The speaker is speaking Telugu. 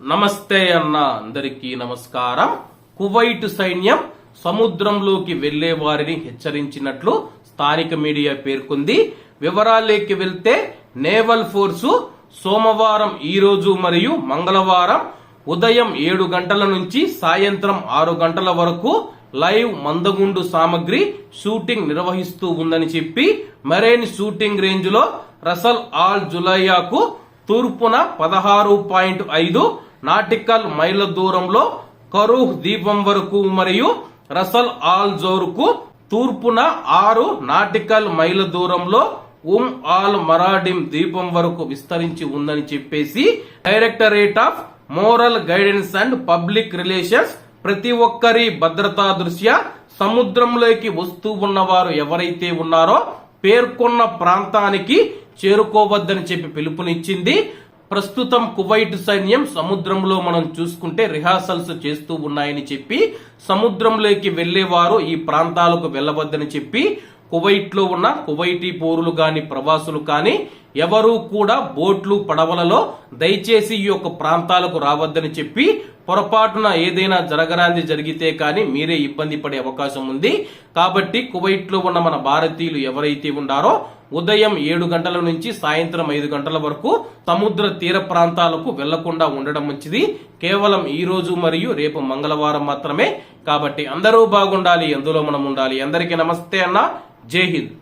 నమస్తే అన్న అందరికీ నమస్కారం. కువైట్ సైన్యం సముద్రంలోకి వెళ్ళే వారిని హెచ్చరించినట్లు స్థానిక మీడియా పేర్కొంది. వివరాలేకి వెళ్తే నేవల్ ఫోర్సు సోమవారం ఈరోజు మరియు మంగళవారం ఉదయం ఏడు గంటల నుంచి సాయంత్రం ఆరు గంటల వరకు లైవ్ మందగుండు సామగ్రి షూటింగ్ నిర్వహిస్తూ ఉందని చెప్పి మెరైన్ షూటింగ్ రేంజ్లో రసల్ ఆల్ జులైయాకు తూర్పున పదహారు పాయింట్ ఐదు నాటికల్ మైళ్ళ దూరంలో కరూహ్ ద్వీపం వరకు మరియు రసల్ ఆల్ జోర్కు తూర్పున ఆరు నాటికల్ మైళ్ళ దూరంలో ఉమ్ ఆల్ మరాడిం ద్వీపం వరకు విస్తరించి ఉందని చెప్పేసి directorate of moral guidance and public relations ప్రతి ఒక్కరి భద్రతా దృష్ట్యా సముద్రంలోకి వస్తూ ఉన్నవారు ఎవరైతే ఉన్నారో పేర్కొన్న ప్రాంతానికి చేరుకోవద్దని చెప్పి పిలుపునిచ్చింది. ప్రస్తుతం కువైట్ సైన్యం సముద్రంలో మనం చూసుకుంటే రిహార్సల్స్ చేస్తూ ఉన్నాయని చెప్పి సముద్రంలోకి వెళ్ళేవారు ఈ ప్రాంతాలకు వెళ్ళవద్దని చెప్పి కువైట్లో ఉన్న కువైటీ పౌరులు కానీ ప్రవాసులు కానీ ఎవరూ కూడా బోట్లు పడవలలో దయచేసి ఈ యొక్క ప్రాంతాలకు రావద్దని చెప్పి పొరపాటున ఏదైనా జరగరాంది జరిగితే కానీ మీరే ఇబ్బంది పడే అవకాశం ఉంది. కాబట్టి కువైట్లో ఉన్న మన భారతీయులు ఎవరైతే ఉన్నారో ఉదయం ఏడు గంటల నుంచి సాయంత్రం ఐదు గంటల వరకు సముద్ర తీర ప్రాంతాలకు వెళ్ళకుండా ఉండడం మంచిది. కేవలం ఈ రోజు మరియు రేపు మంగళవారం మాత్రమే. కాబట్టి అందరూ బాగుండాలి ఎందులో మనం ఉండాలి. అందరికీ నమస్తే అన్న. जय हिंद।